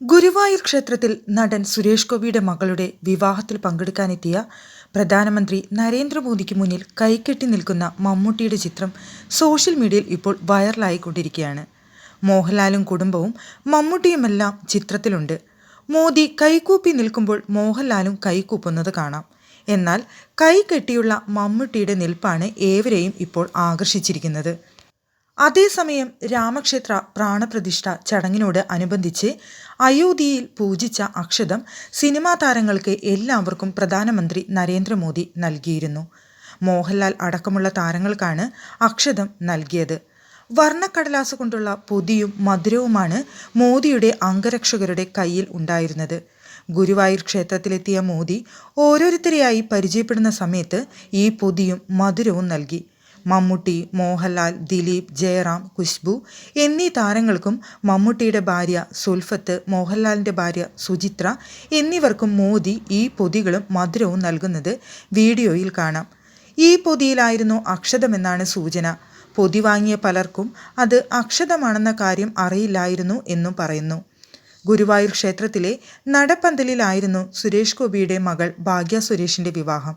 ഗുരുവായൂർ ക്ഷേത്രത്തിൽ നടൻ സുരേഷ് ഗോപിയുടെ മകളുടെ വിവാഹത്തിൽ പങ്കെടുക്കാനെത്തിയ പ്രധാനമന്ത്രി നരേന്ദ്രമോദിക്ക് മുന്നിൽ കൈകെട്ടി നിൽക്കുന്ന മമ്മൂട്ടിയുടെ ചിത്രം സോഷ്യൽ മീഡിയയിൽ ഇപ്പോൾ വൈറലായിക്കൊണ്ടിരിക്കുകയാണ്. മോഹൻലാലും കുടുംബവും മമ്മൂട്ടിയുമെല്ലാം ചിത്രത്തിലുണ്ട്. മോദി കൈകൂപ്പി നിൽക്കുമ്പോൾ മോഹൻലാലും കൈകൂപ്പുന്നത് കാണാം. എന്നാൽ കൈ കെട്ടിയുള്ള മമ്മൂട്ടിയുടെ നിൽപ്പാണ് ഏവരെയും ഇപ്പോൾ ആകർഷിച്ചിരിക്കുന്നത്. അതേസമയം രാമക്ഷേത്ര പ്രാണപ്രതിഷ്ഠ ചടങ്ങിനോട് അനുബന്ധിച്ച് അയോധ്യയിൽ പൂജിച്ച അക്ഷതം സിനിമാ താരങ്ങൾക്ക് എല്ലാവർക്കും പ്രധാനമന്ത്രി നരേന്ദ്രമോദി നൽകിയിരുന്നു. മോഹൻലാൽ അടക്കമുള്ള താരങ്ങൾക്കാണ് അക്ഷതം നൽകിയത്. വർണക്കടലാസ് കൊണ്ടുള്ള പൊതിയും മധുരവുമാണ് മോദിയുടെ അംഗരക്ഷകരുടെ കയ്യിൽ ഉണ്ടായിരുന്നത്. ഗുരുവായൂർ ക്ഷേത്രത്തിലെത്തിയ മോദി ഓരോരുത്തരെയായി പരിചയപ്പെടുന്ന സമയത്ത് ഈ പൊതിയും മധുരവും നൽകി. മമ്മൂട്ടി മോഹൻലാൽ ദിലീപ് ജയറാം ഖുശ്ബു എന്നീ താരങ്ങൾക്കും മമ്മൂട്ടിയുടെ ഭാര്യ സുൽഫത്ത് മോഹൻലാലിന്റെ ഭാര്യ സുചിത്ര എന്നിവർക്കും മോദി ഈ പൊതികളും മധുരവും നൽകുന്നത് വീഡിയോയിൽ കാണാം. ഈ പൊതിയിലായിരുന്നു അക്ഷതമെന്നാണ് സൂചന. പൊതി വാങ്ങിയ പലർക്കും അത് അക്ഷതമാണെന്ന കാര്യം അറിയില്ലായിരുന്നു എന്നും പറയുന്നു. ഗുരുവായൂർ ക്ഷേത്രത്തിലെ നടപ്പന്തലിലായിരുന്നു സുരേഷ് ഗോപിയുടെ മകൾ ഭാഗ്യ സുരേഷിന്റെ വിവാഹം.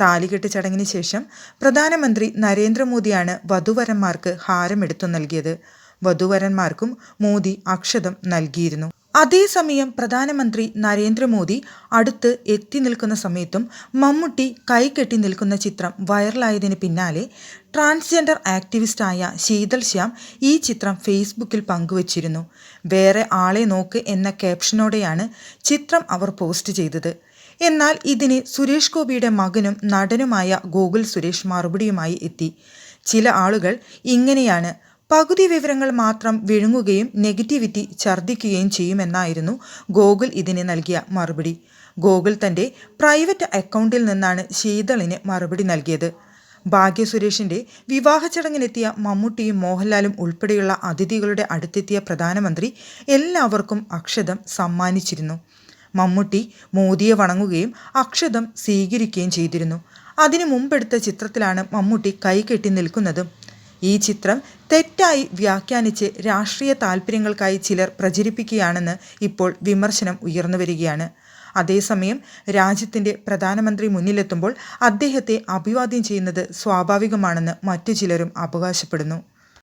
താലികെട്ട് ചടങ്ങിന് ശേഷം പ്രധാനമന്ത്രി നരേന്ദ്രമോദിയാണ് വധുവരന്മാർക്ക് ഹാരം എടുത്തു നൽകിയത്. വധുവരന്മാർക്കും മോദി അക്ഷതം നൽകിയിരുന്നു. അതേസമയം പ്രധാനമന്ത്രി നരേന്ദ്രമോദി അടുത്ത് എത്തി നിൽക്കുന്ന സമയത്തും മമ്മൂട്ടി കൈകെട്ടി നിൽക്കുന്ന ചിത്രം വൈറലായതിന് പിന്നാലെ ട്രാൻസ്ജെൻഡർ ആക്ടിവിസ്റ്റായ ശീതൽ ശ്യാം ഈ ചിത്രം ഫേസ്ബുക്കിൽ പങ്കുവച്ചിരുന്നു. വേറെ ആളെ നോക്ക് എന്ന ക്യാപ്ഷനോടെയാണ് ചിത്രം അവർ പോസ്റ്റ് ചെയ്തത്. എന്നാൽ ഇതിന് സുരേഷ് ഗോപിയുടെ മകനും നടനുമായ ഗോകുൽ സുരേഷ് മറുപടിയുമായി എത്തി. ചില ആളുകൾ ഇങ്ങനെയാണ് പകുതി വിവരങ്ങൾ മാത്രം വിഴുങ്ങുകയും നെഗറ്റിവിറ്റി ഛർദ്ദിക്കുകയും ചെയ്യുമെന്നായിരുന്നു ഗോകുൽ ഇതിന് നൽകിയ മറുപടി. ഗോകുൽ തന്റെ പ്രൈവറ്റ് അക്കൗണ്ടിൽ നിന്നാണ് ശീതളിന് മറുപടി നൽകിയത്. ഭാഗ്യ സുരേഷിന്റെ വിവാഹ ചടങ്ങിനെത്തിയ മമ്മൂട്ടിയും മോഹൻലാലും ഉൾപ്പെടെയുള്ള അതിഥികളുടെ അടുത്തെത്തിയ പ്രധാനമന്ത്രി എല്ലാവർക്കും അക്ഷതം സമ്മാനിച്ചിരുന്നു. മമ്മൂട്ടി മോദിയെ വണങ്ങുകയും അക്ഷതം സ്വീകരിക്കുകയും ചെയ്തിരുന്നു. അതിനു മുമ്പെടുത്ത ചിത്രത്തിലാണ് മമ്മൂട്ടി കൈകെട്ടി നിൽക്കുന്നത്. ഈ ചിത്രം തെറ്റായി വ്യാഖ്യാനിച്ച് രാഷ്ട്രീയ താൽപ്പര്യങ്ങൾക്കായി ചിലർ പ്രചരിപ്പിക്കുകയാണെന്ന് ഇപ്പോൾ വിമർശനം ഉയർന്നു വരികയാണ്. അതേസമയം രാജ്യത്തിന്റെ പ്രധാനമന്ത്രി മുന്നിലെത്തുമ്പോൾ അദ്ദേഹത്തെ അഭിവാദ്യം ചെയ്യുന്നത് സ്വാഭാവികമാണെന്ന് മറ്റു ചിലരും അവകാശപ്പെടുന്നു.